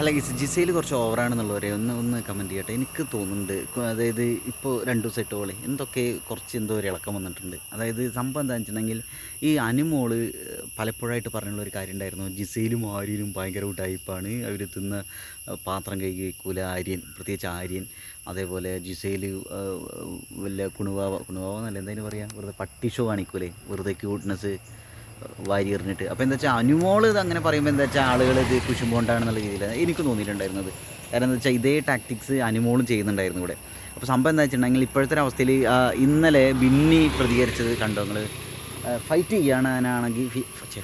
അല്ല ഗൈസ് ജിസയിൽ കുറച്ച് ഓവറാണെന്നുള്ളവരെ ഒന്ന് ഒന്ന് കമന്റ് ചെയ്യട്ടെ. എനിക്ക് തോന്നുന്നുണ്ട്. അതായത് ഇപ്പോൾ രണ്ട് ദിവസം ഇട്ട് പോളി എന്തൊക്കെ കുറച്ച് എന്തോ ഒരു ഇളക്കം വന്നിട്ടുണ്ട്. അതായത് സംഭവം എന്താണെന്ന് വെച്ചിട്ടുണ്ടെങ്കിൽ ഈ അനുമോൾ പലപ്പോഴായിട്ട് പറഞ്ഞുള്ള ഒരു കാര്യം ഉണ്ടായിരുന്നു. ജിസയിലും ആര്യനും ഭയങ്കര ടൈപ്പാണ്. അവർ തിന്ന പാത്രം കൈ വയ്ക്കൂല ആര്യൻ പ്രത്യേകിച്ച് ആര്യൻ. അതേപോലെ ജിസയിൽ വല്ല കുണുവാവ കുണുവാവ എന്നല്ല എന്തായാലും പറയാം. വെറുതെ പട്ടി ഷോ കാണിക്കൂലേ? വെറുതെ ക്യൂട്ട്നെസ് വാരി എറിഞ്ഞിട്ട് അപ്പോൾ എന്താ വെച്ചാൽ അനുമോൾ ഇത് അങ്ങനെ പറയുമ്പോൾ എന്താ വെച്ചാൽ ആളുകൾ ഇത് കുശുമ്പോണ്ടാണെന്നുള്ള രീതിയിൽ എനിക്ക് തോന്നിയിട്ടുണ്ടായിരുന്നത്. കാരണം എന്താ വെച്ചാൽ ഇതേ ടാക്ടിക്സ് അനുമോളും ചെയ്യുന്നുണ്ടായിരുന്നു ഇവിടെ. അപ്പോൾ സംഭവം എന്താ വെച്ചിട്ടുണ്ടെങ്കിൽ ഇപ്പോഴത്തെ അവസ്ഥയിൽ ഇന്നലെ ബിന്നി പ്രതികരിച്ചത് കണ്ടോ നിങ്ങൾ ഫൈറ്റ് ചെയ്യാനാണെങ്കിൽ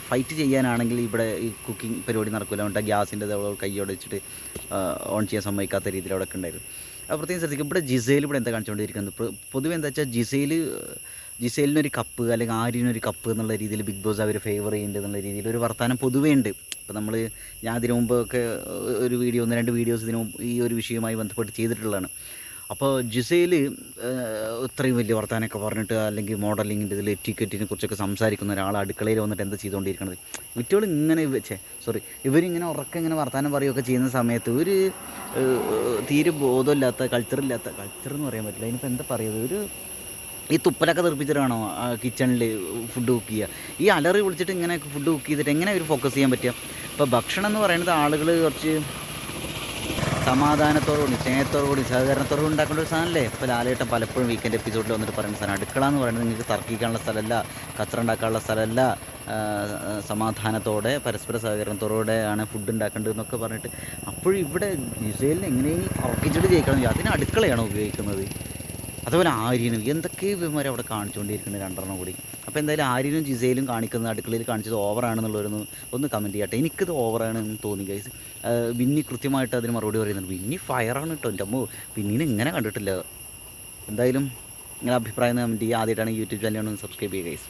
ഫൈറ്റ് ചെയ്യാനാണെങ്കിൽ ഇവിടെ ഈ കുക്കിംഗ് പരിപാടി നടക്കില്ല എന്നിട്ട് ഗ്യാസിന്റെ കൈയോടെ വെച്ചിട്ട് ഓൺ ചെയ്യാൻ സമ്മതിക്കാത്ത രീതിയിൽ അവിടെ ഒക്കെ ഉണ്ടായിരുന്നു. അപ്പോൾ പ്രത്യേകം ശ്രദ്ധിക്കും ഇവിടെ ജിസയിൽ ഇവിടെ എന്താ കാണിച്ചുകൊണ്ടിരിക്കുന്നത് പൊതുവെ എന്താ വെച്ചാൽ ജിസയിൽ ജിസേലിനൊരു കപ്പ് അല്ലെങ്കിൽ ആര്യനൊരു കപ്പ് എന്നുള്ള രീതിയിൽ ബിഗ് ബോസ് അവർ ഫേവർ ചെയ്യുന്നുണ്ട് എന്നുള്ള രീതിയിൽ ഒരു വർത്തമാനം പൊതുവേ ഉണ്ട്. ഇപ്പോൾ നമ്മൾ ഞാൻ അതിനു മുമ്പൊക്കെ ഒരു വീഡിയോ ഒന്ന് രണ്ട് വീഡിയോസ് ഇതിനു ഈ ഒരു വിഷയവുമായി ബന്ധപ്പെട്ട് ചെയ്തിട്ടുള്ളതാണ്. അപ്പോൾ ജിസയിൽ ഇത്രയും വലിയ വർത്തമാനമൊക്കെ പറഞ്ഞിട്ട് അല്ലെങ്കിൽ മോഡലിങ്ങിന്റെ ഇതിൽ ടിക്കറ്റിനെ കുറിച്ചൊക്കെ സംസാരിക്കുന്ന ഒരാൾ അടുക്കളയിൽ വന്നിട്ട് എന്താ ചെയ്തുകൊണ്ടിരിക്കുന്നത് കുട്ടികൾ ഇങ്ങനെ വെച്ചേ സോറി ഇവരിങ്ങനെ ഉറക്കം ഇങ്ങനെ വർത്തമാനം പറയുകയൊക്കെ ചെയ്യുന്ന സമയത്ത് ഒരു തീരെ ബോധമില്ലാത്ത കൾച്ചറില്ലാത്ത കൾച്ചർ എന്ന് പറയാൻ പറ്റില്ല. അതിനിപ്പോൾ എന്താ പറയുക? ഒരു ഈ തുപ്പലൊക്കെ തെറിപ്പിച്ചിട്ടാണോ കിച്ചണിൽ ഫുഡ് കുക്ക് ചെയ്യുക ഈ അലറി വിളിച്ചിട്ട് ഇങ്ങനെ ഫുഡ് കുക്ക് ചെയ്തിട്ട് എങ്ങനെ ഒരു ഫോക്കസ് ചെയ്യാൻ പറ്റുക ഇപ്പോൾ ഭക്ഷണം എന്ന് പറയുന്നത് ആളുകൾ കുറച്ച് സമാധാനത്തോടുകൂടി സ്നേഹത്തോടുകൂടി സഹകരണത്തോടുകൂടി ഉണ്ടാക്കേണ്ട ഒരു സാധനമല്ലേ ഇപ്പോൾ ലാലേട്ടൻ പലപ്പോഴും വീക്കെൻഡ് എപ്പിസോഡിൽ വന്നിട്ട് പറയുന്ന സാധനം അടുക്കള എന്ന് പറയുന്നത് നിങ്ങൾക്ക് തർക്കിക്കാനുള്ള സ്ഥലമല്ല കച്ചറ ഉണ്ടാക്കാനുള്ള സ്ഥലമല്ല സമാധാനത്തോടെ പരസ്പര സഹകരണത്തോടെ ആണ് ഫുഡ് ഉണ്ടാക്കേണ്ടത് എന്നൊക്കെ പറഞ്ഞിട്ട് അപ്പോഴും ഇവിടെ ജിസേലിന് എങ്ങനെയെങ്കിലും തർക്കിച്ചിട്ട് ജയിക്കണം അതിന് അടുക്കളയാണ് ഉപയോഗിക്കുന്നത് അതുപോലെ ആര്യനും എന്തൊക്കെ ഇവന്മാർ അവിടെ കാണിച്ചുകൊണ്ടിരിക്കുന്നത് രണ്ടെണ്ണം കൂടി. അപ്പോൾ എന്തായാലും ആര്യനും ജിസയിലും കാണിക്കുന്ന അടുക്കളയിൽ കാണിച്ചത് ഓവറാണെന്നുള്ളവരൊന്ന് ഒന്ന് കമന്റ് ചെയ്യട്ടെ. എനിക്കത് ഓവറാണെന്ന് തോന്നി ഗൈസ് വിന്നി കൃത്യമായിട്ട് അതിന് മറുപടി പറയുന്നുണ്ട്. വിന്നി ഫയറാണ് കേട്ടോ എന്റെ അമ്മ വിന്നീനെ ഇങ്ങനെ കണ്ടിട്ടില്ല. എന്തായാലും നിങ്ങളുടെ അഭിപ്രായം കമന്റ് ചെയ്യുക. ആദ്യമായിട്ടാണ് യൂട്യൂബ് ചാനൽ ഒന്ന് സബ്സ്ക്രൈബ് ചെയ്യുക ഗൈസ്